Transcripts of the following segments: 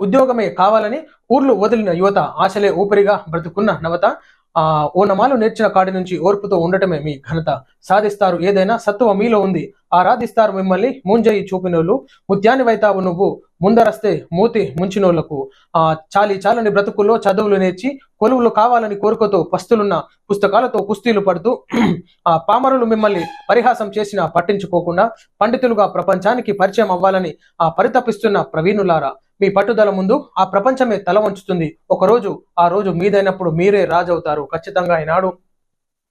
ఉద్యోగమే కావాలని ఊర్లు వదిలిన యువత ఆశలే ఊపిరిగా బ్రతుకున్న నవత ఆ ఓనమాలు నేర్చిన కాడి నుంచి ఓర్పుతో ఉండటమే మీ ఘనత. సాధిస్తారు ఏదైనా సత్తువ మీలో ఉంది. ఆరాధిస్తారు మిమ్మల్ని ముంజయి చూపినోళ్ళు. ముత్యాన్ని వైతావు నువ్వు. ముందరస్తే మూతి ముంచినోళ్ళకు. ఆ చాలి చాలని బ్రతుకుల్లో చదువులు నేర్చి కొలువులు కావాలని కోరికతో పస్తులున్న పుస్తకాలతో కుస్తీలు పడుతూ ఆ పామరులు మిమ్మల్ని పరిహాసం చేసినా పట్టించుకోకుండా పండితులుగా ప్రపంచానికి పరిచయం అవ్వాలని ఆ పరితపిస్తున్న ప్రవీణులారా. మీ పట్టుదల ముందు ఆ ప్రపంచమే తల వంచుతుంది. ఒకరోజు ఆ రోజు మీదైనప్పుడు మీరే రాజవుతారు. ఖచ్చితంగా ఈనాడు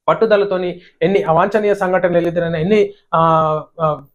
పట్టుదలతోని ఎన్ని అవాంఛనీయ సంఘటనలు ఎదురైనా ఎన్ని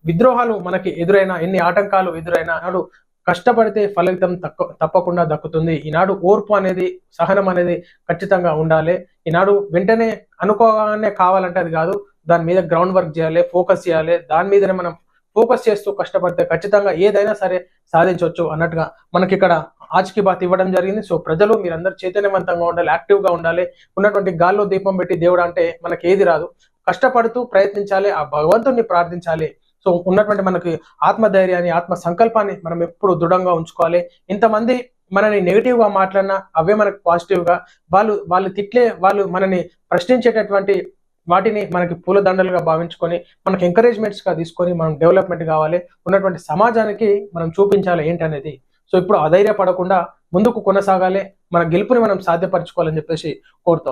విద్రోహాలు మనకి ఎదురైనా ఎన్ని ఆటంకాలు ఎదురైనా నాడు కష్టపడితే ఫలితం తక్కువ తప్పకుండా దక్కుతుంది. ఈనాడు ఓర్పు అనేది సహనం అనేది ఖచ్చితంగా ఉండాలి. ఈనాడు వెంటనే అనుకోగానే కావాలంటే అది కాదు. దాని మీద గ్రౌండ్ వర్క్ చేయాలి ఫోకస్ చేయాలి. దాని మీదనే మనం ఫోకస్ చేస్తూ కష్టపడితే ఖచ్చితంగా ఏదైనా సరే సాధించవచ్చు అన్నట్టుగా మనకి ఇక్కడ ఆచికి బాత్ ఇవ్వడం జరిగింది. సో ప్రజలు మీరందరూ చైతన్యవంతంగా ఉండాలి యాక్టివ్గా ఉండాలి. ఉన్నటువంటి గాల్లో దీపం పెట్టి దేవుడు అంటే మనకి ఏది రాదు. కష్టపడుతూ ప్రయత్నించాలి ఆ భగవంతుణ్ణి ప్రార్థించాలి. సో ఉన్నటువంటి మనకి ఆత్మధైర్యాన్ని ఆత్మ సంకల్పాన్ని మనం ఎప్పుడు దృఢంగా ఉంచుకోవాలి. ఇంతమంది మనని నెగిటివ్గా మాట్లాడినా అవే మనకు పాజిటివ్గా వాళ్ళు వాళ్ళు తిట్లే వాళ్ళు మనని ప్రశ్నించేటటువంటి వాటిని మనకి పూలదండలుగా భావించుకొని మనకి ఎంకరేజ్మెంట్స్గా తీసుకొని మనం డెవలప్మెంట్ కావాలి. ఉన్నటువంటి సమాజానికి మనం చూపించాలి ఏంటనేది. సో ఇప్పుడు అధైర్యపడకుండా ముందుకు కొనసాగాలి. మన గెలుపుని మనం సాధ్యపరచుకోవాలని చెప్పేసి కోరుతా